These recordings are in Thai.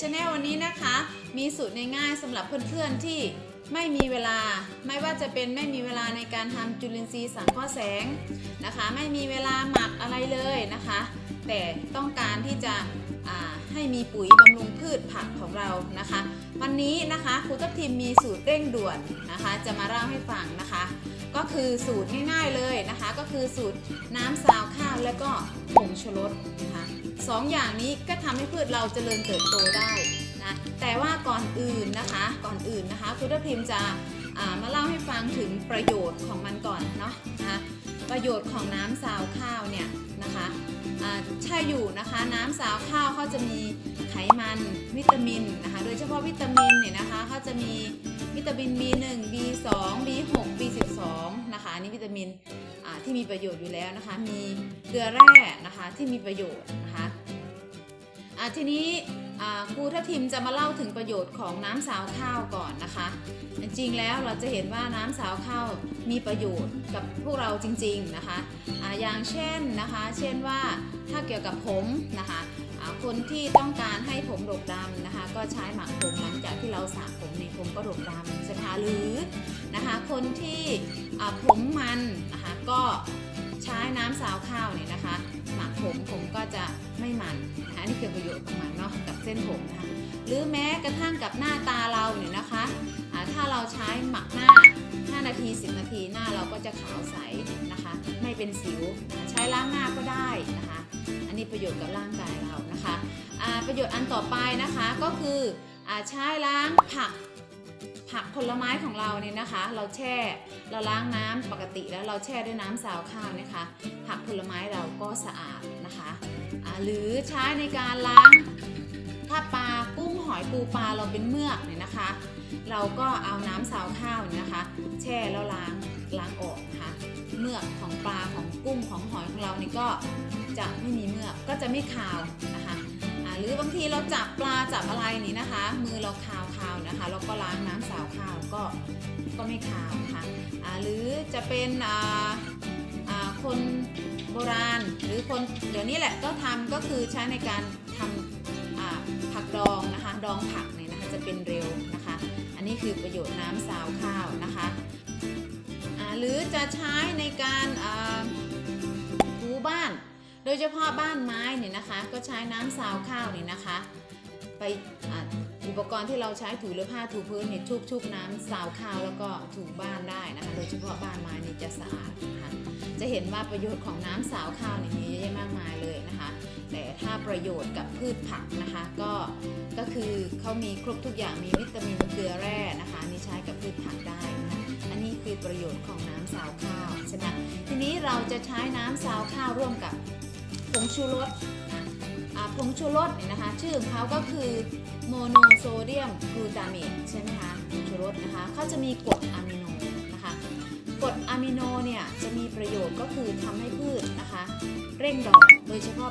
ชาแนลวันนี้นะคะ มีสูตรง่ายๆสำหรับเพื่อนๆที่ไม่มีเวลา ไม่ว่าจะเป็นไม่มีเวลาในการทำจุลินทรีย์สังเคราะห์แสงนะคะ ไม่มีเวลาหมักอะไรเลยนะคะ แต่ต้องการที่จะให้มีปุ๋ยบำรุงพืชผักของเรานะคะ วันนี้นะคะครูทัพทีมมีสูตรเร่งด่วนนะคะ จะมาเล่าให้ฟังนะคะ ก็คือสูตรง่ายๆเลยนะคะ ก็คือสูตรน้ำซาวข้าวแล้วก็ งชูรสนะคะสองอย่างนี้ก็ทำให้พืชเราเจริญเติบโตได้นะแต่ว่าก่อนอื่นนะคะก่อนอื่นนะคะครูทัพทีมจะามาเล่าให้ฟังถึงประโยชน์ของมันก่อนเนาะนะประโยชน์ของน้ำซาวข้าวเนี่ยนะคะใช่อยู่นะคะน้ำซาวข้าวเขาจะมีไขมันวิตามินนะคะโดยเฉพาะวิตามินเนี่ยนะคะเขาจะมีวิตามิน B1 B2 B6 B12 นะคะอันนี้วิตามิน ที่มีประโยชน์อยู่แล้วนะคะ มีเกลือแร่นะคะที่มีประโยชน์นะคะอ่าทีนี้อ่าครูทัพทิมจะมาเล่าถึงประโยชน์ของน้ำสาวข้าวก่อนนะคะ จริงๆแล้วเราจะเห็นว่าน้ำสาวข้าวมีประโยชน์กับพวกเราจริง ๆนะคะอ่าอย่างเช่นนะคะ เช่นว่าถ้าเกี่ยวกับผมนะคะอ่าคนที่ต้องการให้ผมดกดำนะคะ ก็ใช้หมักผมหลังจากที่ เราสระผมในผมก็ดกดำใช่ไหมคะหรือนะคะคนที่ผมมันนะคะก็ใช้น้ำสาวข้าวเนี่ยนะคะหมักผมผมก็จะไม่มันนะคะนี่คือประโยชน์ของมันเนาะกับเส้นผมนะคะหรือแม้กระทั่งกับหน้าตาเราเนี่ยนะคะถ้าเราใช้หมักหน้า 5 นาที 10 นาทีหน้าเราก็จะขาวใสนะคะ ไม่เป็นสิวใช้ล้างหน้าก็ได้นะคะ อันนี้ประโยชน์กับร่างกายเรานะคะประโยชน์อันต่อไปนะคะก็คือ ใช้ล้างผักผักผลไม้ของเราเนี่ยนะคะ เราแช่เราล้างน้ำปกติแล้วเราแช่ด้วยน้ำซาวข้าวนะคะ ผักผลไม้เราก็สะอาดนะคะอ่าหรือใช้ในการล้างถ้าปลากุ้งหอยปูปลาเราเป็นเมือกเนี่ยนะคะ เราก็เอาน้ำซาวข้าวนี่นะคะ แช่แล้วล้างล้างออกนะคะเมือกของปลาของกุ้งของหอยของเรานี่ก็จะไม่มีเมือกก็จะไม่คาว หรือบางทีเราจับปลาจับอะไรนี่นะคะ มือเราคาวคาวนะคะเราก็ล้างน้ำสาวข้าวก็ก็ไม่คาวนะคะอ่าหรือจะเป็นอ่าคนโบราณหรือคนเดี๋ยวนี้แหละก็ทำก็คือใช้ในการทำอ่าผักดองนะคะดองผักเนี่ยนะคะจะเป็นเร็วนะคะ อันนี้คือประโยชน์น้ำซาวข้าวนะคะอ่าหรือจะใช้ในการอ่า ดยเฉพาะบ้านไม้เนี่ยนะคะ ก็ใช้น้ำซาวข้าวเนี่ยนะคะ ไปอุปกรณ์ที่เราใช้ถูหรือผ้าถูพื้นเนี่ยชุบๆน้ำซาวข้าวแล้วก็ถูบ้านได้นะคะ โดยเฉพาะบ้านไม้เนี่ยจะสะอาดนะคะจะเห็นว่าประโยชน์ของน้ำสาวข้าวเนี่ยมีเยอะแยะมากมายเลยนะคะ แต่ถ้าประโยชน์กับพืชผักนะคะก็ก็คือเขามีครบทุกอย่างมีวิตามินเกลือแร่นะคะนี่ใช้กับพืชผักได้นะคะอันนี้คือประโยชน์ของน้ำซาวข้าวใช่ไหมทีนี้เราจะใช้น้ำซาวข้าวร่วมกับ งชูรสผงชูรสเนี่ยนะคะ ชื่อของเขาก็คือโมโนโซเดียมกลูตาเมตใช่ไหมคะผงชูรสนะคะเขาจะมีกรดอะมิโนนะคะกรดอะมิโนเนี่ยจะมีประโยชน์ก็คือทำให้พืชนะคะ เร่งดอกโดยเฉพาะ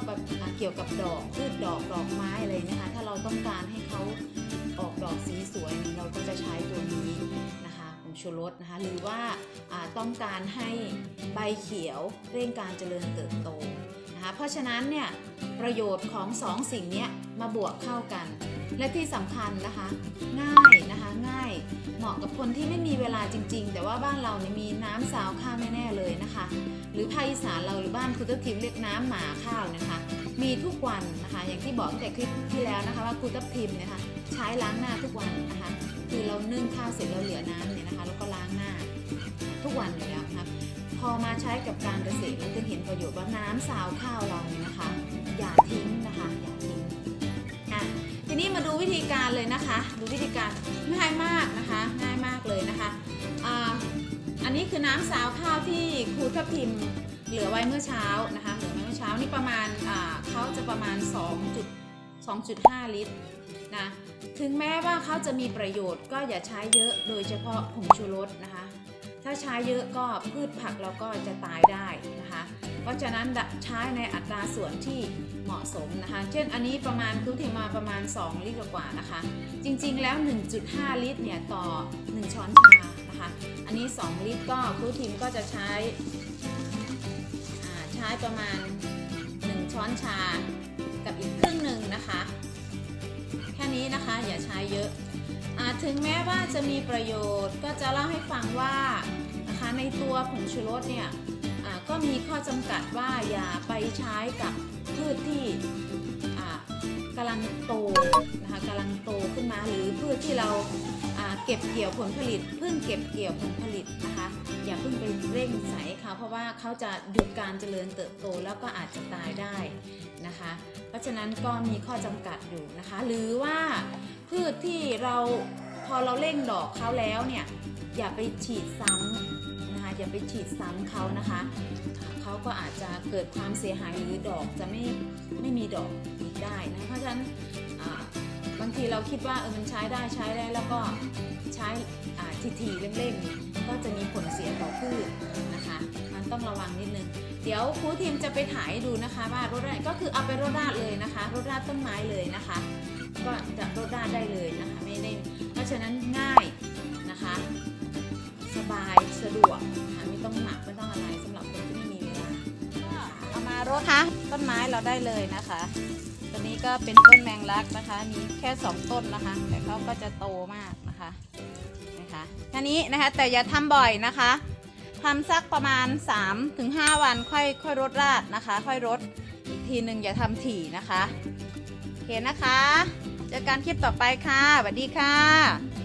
เกี่ยวกับดอกพืชดอกดอกไม้อะไรนะคะ ถ้าเราต้องการให้เขาออกดอกสีสวยเราก็จะใช้ตัวนี้นะคะผงชูรสนะคะหรือว่าอ่าต้องการให้ใบเขียวเร่งการเจริญเติบโต นะคะเพราะฉะนั้นเนี่ยประโยชน์ของสองสิ่งนี้มาบวกเข้ากัน และที่สำคัญนะคะง่ายนะคะง่ายเหมาะกับคนที่ไม่มีเวลาจริง ๆ แต่ว่าบ้านเราเนี่ยมีน้ำซาวข้าวแน่ๆเลยนะคะ หรือภาคอีสานเราหรือบ้านคุณทัพทิมเรียกน้ำหมาข้าวนะคะ มีทุกวันนะคะอย่างที่บอกแต่คลิปที่แล้วนะคะว่าคุณทัพทิมเนยนะคะใช้ล้างหน้าทุกวันนะคะ คือเรานึ่งข้าวเสร็จเราเหลือน้ำเนี่ยนะคะแล้วก็ล้างหน้าทุกวันอยู่แล้วนะคะ พอมาใช้กับการเกษตรเราจะเห็นประโยชน์ว่าน้ำซาวข้าวเราเนี่ยนะคะ อย่าทิ้งนะคะอย่าทิ้งอะทีนี้มาดูวิธีการเลยนะคะ ดูวิธีการง่ายมากนะคะง่ายมากเลยนะคะอ่าอันนี้คือน้ำซาวข้าวที่ครูทับทิมเหลือไว้เมื่อเช้านะคะเหลือไว้เมื่อเช้านี่ประมาณอ่าเขาจะประมาณ 2 2.5 ลิตรนะถึงแม้ว่าเขาจะมีประโยชน์ก็อย่าใช้เยอะโดยเฉพาะผงชูรสนะคะ ถ้าใช้เยอะก็พืชผักเราก็จะตายได้นะคะ เพราะฉะนั้นใช้ในอัตราส่วนที่เหมาะสมนะคะ เช่นอันนี้ประมาณครูทิมมาประมาณ 2 ลิตรกว่านะคะ จริงๆแล้ว 1.5 ลิตรเนี่ยต่อ 1 ช้อนชานะคะ อันนี้ 2 ลิตรก็ครูทิมก็จะใช้ใช้ประมาณ 1 ช้อนชากับอีกครึ่งหนึ่งนะคะ แค่นี้นะคะอย่าใช้เยอะ ถึงแม้ว่าจะมีประโยชน์ก็จะเล่าให้ฟังว่านะคะในตัวผงชูรสเนี่ยก็มีข้อจำกัดว่าอย่าไปใช้กับพืชที่กำลังโตนะคะกำลังโตขึ้นมาหรือพืชที่เราเก็บเกี่ยวผลผลิตเพิ่งเก็บเกี่ยวผลผลิตนะคะอย่าเพิ่งไปเร่งใส่เขาเพราะว่าเขาจะหยุดการเจริญเติบโตแล้วก็อาจจะตายได้นะคะ เพราะฉะนั้นก็มีข้อจำกัดอยู่นะคะ หรือว่า ชที่เราพอเราเร่งดอกเขาแล้วเนี่ยอย่าไปฉีดซ้ำนะคะอย่าไปฉีดซ้ำเขานะคะเขาก็อาจจะเกิดความเสียหายหรือดอกจะไม่ไม่มีดอกอีกได้นะเพราะฉะนั้นบางทีเราคิดว่าเออมันใช้ได้ใช้ได้แล้วก็ใช้อ่าทีๆเร่งๆก็จะมีผลเสียต่อพืชนะคะ มันต้องระวังนิดนึง เดี๋ยวครูทีมจะไปถ่ายดูนะคะ ว่ารดราดก็คือเอาไปรดราดเลยนะคะรดราดต้นไม้เลยนะคะ ก็จะรดราดได้เลยนะคะไม่ได้เพราะฉะนั้นง่ายนะคะ สบายสะดวกนะคะไม่ต้องหนักไม่ต้องอะไรสำหรับคนที่ไม่มีเวลาเอามารดคะต้นไม้เราได้เลยนะคะตัวนี้ก็เป็นต้นแมงลักนะคะ มีแค่สองต้นนะคะ แต่เขาก็จะโตมากนะคะนะคะแค่นี้นะคะแต่อย่าทำบ่อยนะคะ ทำสักประมาณ 3-5 วันค่อยค่อยรดราดนะคะ ค่อยรดอีกทีหนึ่งอย่าทำถี่นะคะโอเคนะคะ เจอกันคลิปต่อไปค่ะสวัสดีค่ะ